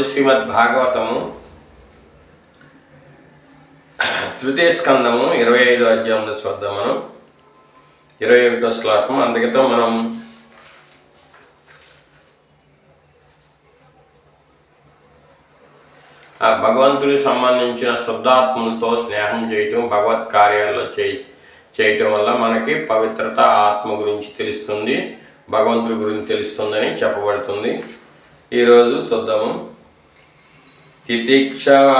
ఈరోజు శ్రీమద్ భాగవతము తృతీయ స్కందము ఇరవై ఐదో అధ్యాయంలో చూద్దాం మనం. ఇరవై ఒకటో శ్లోకం అందుకతో మనం ఆ భగవంతుడికి సంబంధించిన శుద్ధాత్మలతో స్నేహం చేయటం భగవత్ కార్యాల్లో చేయి చేయటం వల్ల మనకి పవిత్రత ఆత్మ గురించి తెలుస్తుంది భగవంతుడి గురించి తెలుస్తుందని చెప్పబడుతుంది. ఈరోజు చూద్దాము. తితిక్షవ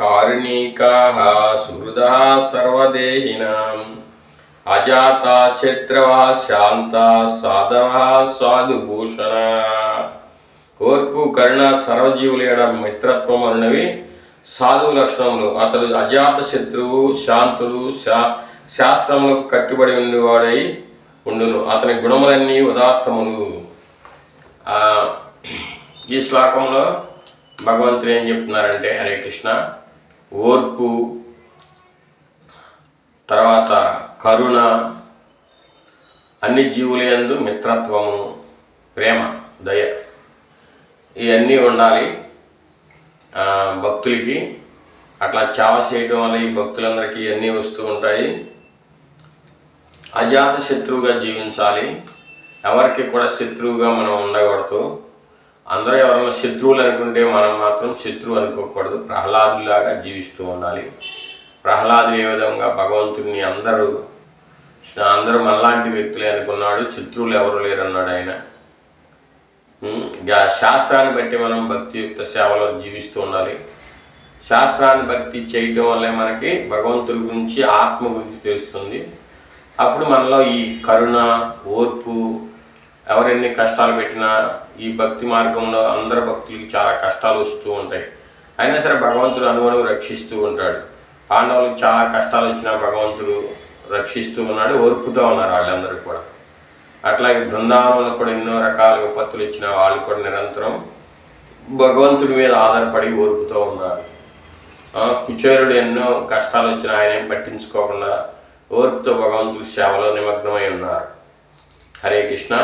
కారుణీకా సుహృద సర్వదేహినాం అజాత శత్రవ శాంత సాధవ సాధుభూషణ ఓర్పు కరుణ సర్వజీవుల ఎడ మిత్రత్వం అన్నవి సాధువు లక్షణములు అతడు అజాత శత్రువు శాంతుడు శా శాస్త్రములకు కట్టుబడి ఉండేవాడై ఉండును. అతని గుణములన్నీ ఉదాత్తములు. ఈ శ్లోకంలో భగవంతుడు ఏం చెప్తున్నారంటే హరే కృష్ణ ఓర్పు తర్వాత కరుణ అన్ని జీవులందు మిత్రత్వము ప్రేమ దయ ఇవన్నీ ఉండాలి. భక్తులకి అట్లా చావ చేయడం వల్ల ఈ భక్తులందరికీ ఇవన్నీ వస్తూ ఉంటాయి. అజాత శత్రువుగా జీవించాలి. ఎవరికి కూడా శత్రువుగా మనం ఉండకూడదు. అందరూ ఎవరైనా శత్రువులు అనుకుంటే మనం మాత్రం శత్రువు అనుకోకూడదు. ప్రహ్లాదులాగా జీవిస్తూ ఉండాలి. ప్రహ్లాదులు ఏ విధంగా భగవంతుడిని అందరూ అందరూ మనలాంటి వ్యక్తులే అనుకున్నాడు శత్రువులు ఎవరు లేరు అన్నాడు ఆయన శాస్త్రాన్ని బట్టి మనం భక్తియుక్త సేవలో జీవిస్తూ ఉండాలి. శాస్త్రాన్ని భక్తి చేయటం వల్లే మనకి భగవంతుడి గురించి ఆత్మ గురించి తెలుస్తుంది. అప్పుడు మనలో ఈ కరుణ ఓర్పు ఎవరెన్ని కష్టాలు పెట్టినా ఈ భక్తి మార్గంలో అందరు భక్తులకి చాలా కష్టాలు వస్తూ ఉంటాయి. అయినా సరే భగవంతుడు అనుగుణం రక్షిస్తూ ఉంటాడు. పాండవులకు చాలా కష్టాలు వచ్చినా భగవంతుడు రక్షిస్తూ ఉన్నాడు ఓర్పుతో ఉన్నారు వాళ్ళందరూ కూడా. అట్లాగే బృందావనంలో కూడా ఎన్నో రకాల విపత్తులు ఇచ్చిన వాళ్ళు కూడా నిరంతరం భగవంతుడి మీద ఆధారపడి ఓర్పుతో ఉన్నారు. కుచేరుడు ఎన్నో కష్టాలు వచ్చినా ఆయనేం పట్టించుకోకుండా ఓర్పుతో భగవంతుడి సేవలో నిమగ్నమై ఉన్నారు. హరే కృష్ణ.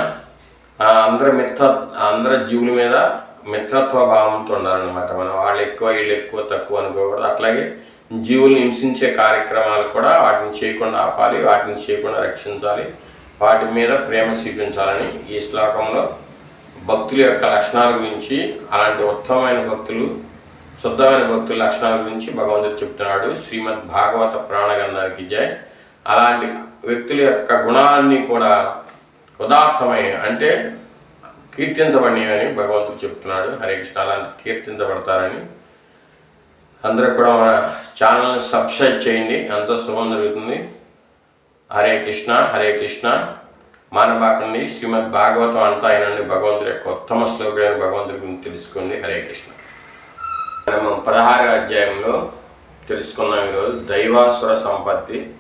అందరి మిత్ర అందరి జీవుల మీద మిత్రత్వ భావంతో ఉండాలన్నమాట. మనం వాళ్ళు ఎక్కువ వీళ్ళు ఎక్కువ తక్కువ అనుకోకూడదు. అట్లాగే జీవుల్ని హింసించే కార్యక్రమాలు కూడా వాటిని చేయకుండా ఆపాలి వాటిని చేయకుండా రక్షించాలి వాటి మీద ప్రేమ స్వీకరించాలని ఈ శ్లోకంలో భక్తుల యొక్క లక్షణాల గురించి అలాంటి ఉత్తమమైన భక్తులు శుద్ధమైన భక్తుల లక్షణాల గురించి భగవంతుడు చెప్తున్నాడు. శ్రీమద్ భాగవత ప్రాణగంధానికి జయ్ అలాంటి వ్యక్తుల యొక్క గుణాలన్నీ కూడా ఉదాత్తమైన అంటే కీర్తించబడినవని భగవంతుడు చెప్తున్నాడు. హరే కృష్ణ అలాంటి కీర్తించబడతారని. అందరూ కూడా మన ఛానల్ని సబ్స్క్రైబ్ చేయండి. అంత శుభం జరుగుతుంది. హరే కృష్ణ హరే కృష్ణ. మానబాకండి శ్రీమద్ భాగవతం అంతా అయినండి భగవంతుడి యొక్క ఉత్తమ శ్లోకుడైన భగవంతుడి గురించి తెలుసుకోండి. హరే కృష్ణ. మనం పదహారు అధ్యాయంలో తెలుసుకున్నాం ఈరోజు. దైవాసుర సంపత్తి.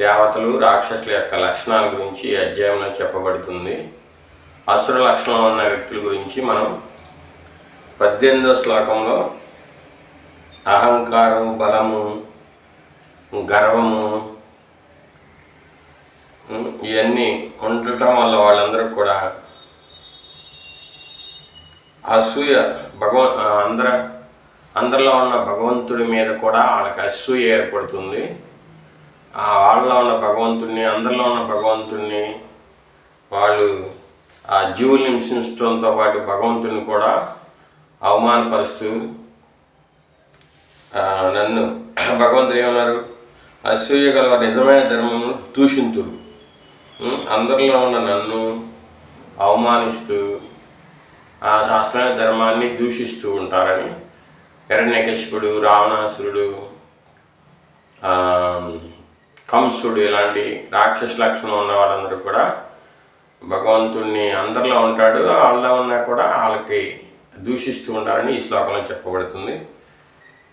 దేవతలు రాక్షసుల యొక్క లక్షణాల గురించి ఈ అధ్యాయంలో చెప్పబడుతుంది. అసుర లక్షణం ఉన్న వ్యక్తుల గురించి మనం పద్దెనిమిదో శ్లోకంలో అహంకారం బలము గర్వము ఇవన్నీ ఉండటం వల్ల వాళ్ళందరూ కూడా అసూయ భగవ అందర అందరిలో ఉన్న భగవంతుడి మీద కూడా వాళ్ళకి అసూయ ఏర్పడుతుంది. ఆ వాళ్ళలో ఉన్న భగవంతుడిని అందరిలో ఉన్న భగవంతుడిని వాళ్ళు ఆ జీవుల్ని హింసించడంతో పాటు భగవంతుని కూడా అవమానపరుస్తూ నన్ను భగవంతుడు ఏమన్నారు? అసూయ గల నిజమైన ధర్మము దూషింతుడు అందరిలో ఉన్న నన్ను అవమానిస్తూ ఆ అసలైన ధర్మాన్ని దూషిస్తూ ఉంటారని. హిరణ్యకశిపుడు రావణాసురుడు ఆ, కంసుడు ఇలాంటి రాక్షస లక్షణం ఉన్న వాళ్ళందరూ కూడా భగవంతుడిని అందరిలో ఉంటాడు వాళ్ళలో ఉన్నా కూడా వాళ్ళకి దూషిస్తూ ఉంటారని ఈ శ్లోకంలో చెప్పబడుతుంది.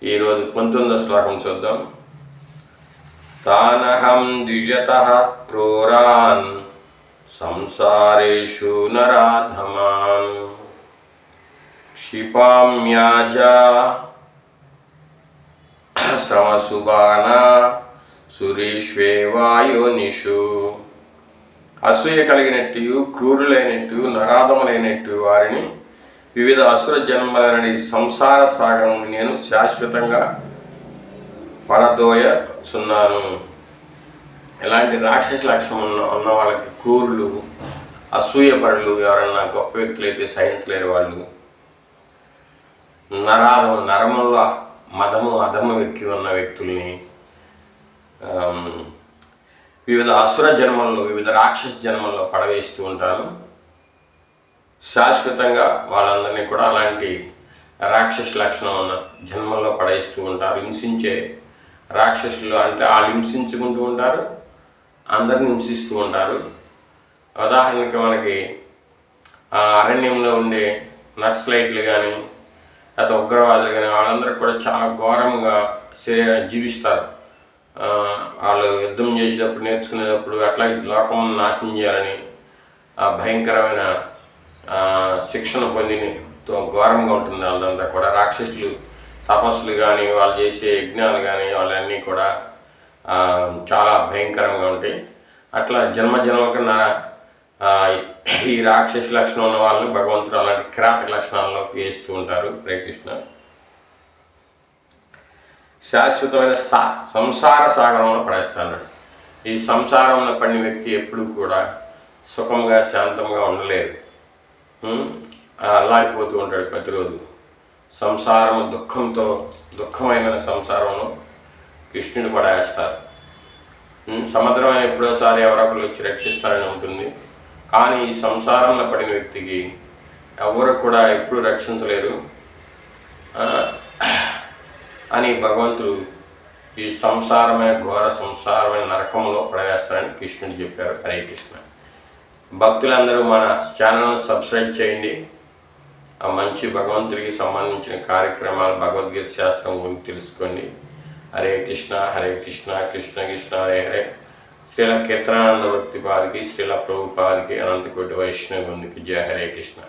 ఈరోజు పంతొమ్మిదో శ్లోకం చూద్దాం. తానహం ద్విజత క్రూరాన్ సంసారేషు నరాధమాన్ క్షిపామ్యాజ శ్రమసుబానా సురేష్వే వాయోనిషు అసూయ కలిగినట్టు క్రూరులైనట్టు నరాధములైనట్టు వారిని వివిధ అసుర జన్మలని సంసార సాగరం నేను శాశ్వతంగా పడదోయచున్నాను. ఎలాంటి రాక్షస లక్షణం ఉన్న ఉన్న వాళ్ళకి క్రూరులు అసూయపరులు ఎవరన్నా గొప్ప వ్యక్తులు అయితే సహించలేరు వాళ్ళు. నరాధము నరముల మదము అధము ఎక్కి ఉన్న వ్యక్తుల్ని Um, వివిధ అసుర జన్మల్లో వివిధ రాక్షస జన్మల్లో పడవేస్తూ ఉంటాను. శాశ్వతంగా వాళ్ళందరినీ కూడా అలాంటి రాక్షస లక్షణం ఉన్న జన్మల్లో పడేస్తూ ఉంటారు. హింసించే రాక్షసులు అంటే వాళ్ళు హింసించుకుంటూ ఉంటారు. అందరిని హింసిస్తూ ఉంటారు. ఉదాహరణకి మనకి ఆ అరణ్యంలో ఉండే నక్సలైట్లు కానీ లేకపోతే ఉగ్రవాదులు కానీ వాళ్ళందరూ కూడా చాలా ఘోరంగా శరీ- జీవిస్తారు. వాళ్ళు యుద్ధం చేసేటప్పుడు నేర్చుకునేటప్పుడు అట్లా లోకం నాశనం చేయాలని ఆ భయంకరమైన శిక్షణ పొంది తో- ఘోరంగా ఉంటుంది వాళ్ళంతా కూడా. రాక్షసులు తపస్సులు కానీ వాళ్ళు చేసే యజ్ఞాలు కానీ వాళ్ళన్నీ కూడా చాలా భయంకరంగా ఉంటాయి. అట్లా జన్మ జన్మకు నా ఈ రాక్షస లక్షణం ఉన్న వాళ్ళని భగవంతుడు అలాంటి కిరాతక లక్షణాల్లోకి వేస్తూ ఉంటారు. హరే కృష్ణ. శాశ్వతమైన సా సంసార సాగరంలో పడేస్తాడు ఈ సంసారంలో పడిన వ్యక్తి ఎప్పుడు కూడా సుఖంగా శాంతంగా ఉండలేరు అల్లాడిపోతూ ఉంటాడు ప్రతిరోజు. సంసారం దుఃఖంతో దుఃఖమైన సంసారంలో కృష్ణుని పడేస్తారు. సముద్రమైన ఎప్పుడోసారి ఎవరొకరు వచ్చి రక్షిస్తారని ఉంటుంది. కానీ ఈ సంసారంలో పడిన వ్యక్తికి ఎవరు కూడా ఎప్పుడు రక్షించలేరు. అని భగవంతుడు ఈ సంసారమైన ఘోర సంసారమైన నరకంలో పడవేస్తారని కృష్ణుడు చెప్పారు హరే కృష్ణ. భక్తులందరూ మన ఛానల్ను సబ్స్క్రైబ్ చేయండి. ఆ మంచి భగవంతుడికి సంబంధించిన కార్యక్రమాలు భగవద్గీత శాస్త్రం గురించి తెలుసుకోండి హరే కృష్ణ హరే కృష్ణ కృష్ణ కృష్ణ హరే హరే. శ్రీల కీర్తనానంద భక్తి పాదికి శ్రీల ప్రభుపాదికి అనంతకోటి వైష్ణవ బృందికి జయ హరే కృష్ణ.